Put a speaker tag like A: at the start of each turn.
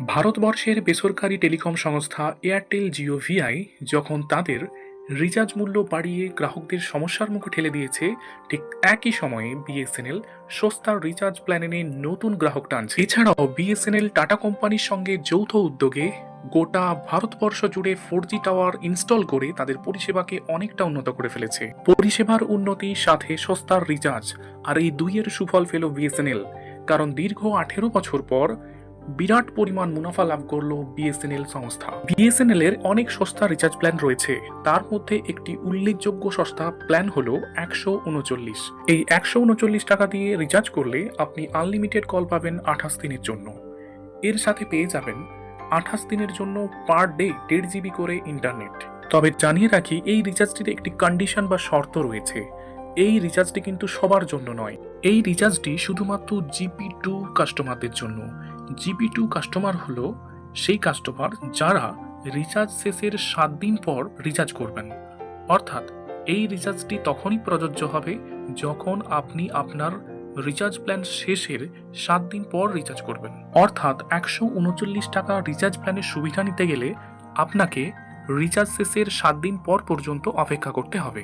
A: ভারতবর্ষের বেসরকারি টেলিকম সংস্থা এয়ারটেল জিও ভিআই যখন তাদের রিচার্জ মূল্য বাড়িয়ে গ্রাহকদের সমস্যার মুখে ঠেলে দিয়েছে, ঠিক একই সময়ে বিএসএনএল সস্তার রিচার্জ প্ল্যান এনে নতুন গ্রাহক টানছে। এছাড়াও বিএসএনএল টাটা কোম্পানির সঙ্গে যৌথ উদ্যোগে গোটা ভারতবর্ষ জুড়ে ফোর টাওয়ার ইনস্টল করে তাদের পরিষেবাকে অনেকটা উন্নত করে ফেলেছে। পরিষেবার উন্নতি সাথে সস্তার রিচার্জ, আর এই দুইয়ের সুফল পেল বিএসএনএল, কারণ দীর্ঘ আঠেরো বছর পর বিরাট পরিমাণ মুনাফা লাভ করল বিএসএনএল সংস্থা। বিএসএনএল এর অনেক সস্তা রিচার্জ প্ল্যান রয়েছে। তার মধ্যে একটি উল্লেখযোগ্য সস্তা প্ল্যান হলো একশো উনচল্লিশ। এই একশো উনচল্লিশ টাকা দিয়ে রিচার্জ করলে আপনি আনলিমিটেড কল পাবেন আঠাশ দিনের জন্য। এর সাথে পেয়ে যাবেন আঠাশ দিনের জন্য পার ডে দেড় জিবি করে ইন্টারনেট। তবে জানিয়ে রাখি, এই রিচার্জটির একটি কন্ডিশন বা শর্ত রয়েছে। এই রিচার্জটি কিন্তু সবার জন্য নয়। এই রিচার্জটি শুধুমাত্র জিপি টু কাস্টমারদের জন্য। জিপি টু কাস্টমার হলো সেই কাস্টমার যারা রিচার্জ শেষের সাত দিন পর রিচার্জ করবেন। অর্থাৎ এই রিচার্জটি তখনই প্রযোজ্য হবে যখন আপনি আপনার রিচার্জ প্ল্যান শেষের সাত দিন পর রিচার্জ করবেন। অর্থাৎ একশো উনচল্লিশ টাকা রিচার্জ প্ল্যানের সুবিধা নিতে গেলে আপনাকে রিচার্জ শেষের সাত দিন পর পর্যন্ত অপেক্ষা করতে হবে।